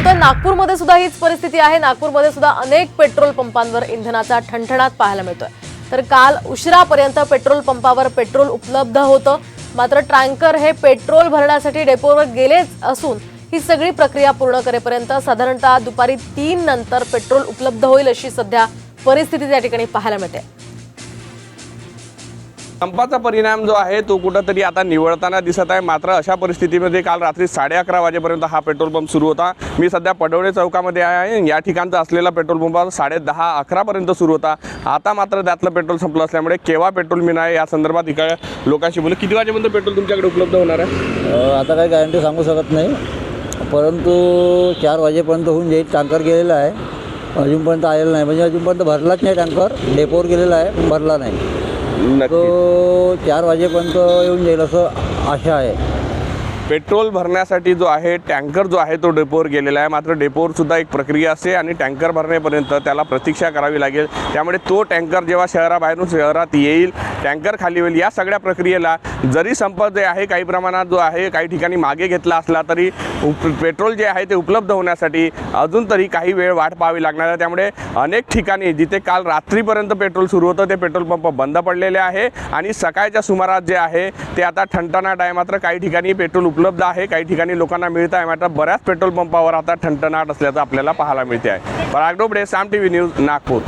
पाहतोय नागपूरमध्ये सुद्धा हीच परिस्थिती आहे. नागपूरमध्ये सुद्धा अनेक पेट्रोल पंपांवर इंधनाचा ठणठणाट पाहायला मिळतोय. तर काल उशिरापर्यंत पेट्रोल पंपावर पेट्रोल उपलब्ध होतं. मात्र ट्रँकर हे पेट्रोल भरण्यासाठी डेपोवर गेलेच असून ही सगळी प्रक्रिया पूर्ण करेपर्यंत साधारणतः दुपारी तीन नंतर पेट्रोल उपलब्ध होईल अशी सध्या परिस्थिती त्या ठिकाणी पाहायला मिळते. संपाचा परिणाम जो आहे तो कुठंतरी आता निवळताना दिसत आहे. मात्र अशा परिस्थितीमध्ये काल रात्री साडे अकरा वाजेपर्यंत हा पेट्रोल पंप सुरू होता. मी सध्या पडवळे चौकामध्ये आहे. या ठिकाणचा असलेला पेट्रोल पंप साडे दहा अकरापर्यंत सुरू होता. आता मात्र त्यातलं पेट्रोल संपलं असल्यामुळे केव्हा पेट्रोल मिळणार या संदर्भात इकडे लोकांशी बोलू. किती वाजेपर्यंत पेट्रोल तुमच्याकडे उपलब्ध होणार आहे? आता काही गॅरंटी सांगू शकत नाही. परंतु चार वाजेपर्यंत होऊन जाईल. टँकर गेलेला आहे. अजूनपर्यंत आलेला नाही. म्हणजे अजूनपर्यंत भरलाच नाही टँकर. डेपोवर गेलेला आहे पण भरला नाही. तो चार वाजेपर्यंत येऊन जाईल असं आशा आहे. पेट्रोल भरण्यासाठी जो आहे टँकर जो आहे तो डेपोवर गेलेला आहे. मात्र डेपोवर सुद्धा एक प्रक्रिया असते आणि टँकर भरण्यापर्यंत त्याला प्रतीक्षा करावी लागेल. त्यामुळे तो टँकर जेव्हा शहराबाहेरून शहरात येईल टँकर खाली होईल. या सगळ्या प्रक्रियेला जरी संप जे आहे काही प्रमाणात जो आहे काही ठिकाणी मागे घेतला असला तरी उप पेट्रोल जे आहे ते उपलब्ध होण्यासाठी अजून तरी काही वेळ वाट पाहावी लागणार आहे. त्यामुळे अनेक ठिकाणी जिथे काल रात्रीपर्यंत पेट्रोल सुरू होतं ते पेट्रोल पंप बंद पडलेले आहे आणि सकाळच्या सुमारास जे आहे ते आता ठणठणाट आहे. मात्र काही ठिकाणी पेट्रोल उपलब्ध आहे काही ठिकाणी लोकांना मिळत आहे. मात्र बऱ्याच पेट्रोल पंपावर आता ठणठणाट असल्याचं आपल्याला पाहायला मिळते आहे Parag Dobde Saam T V news Nagpur.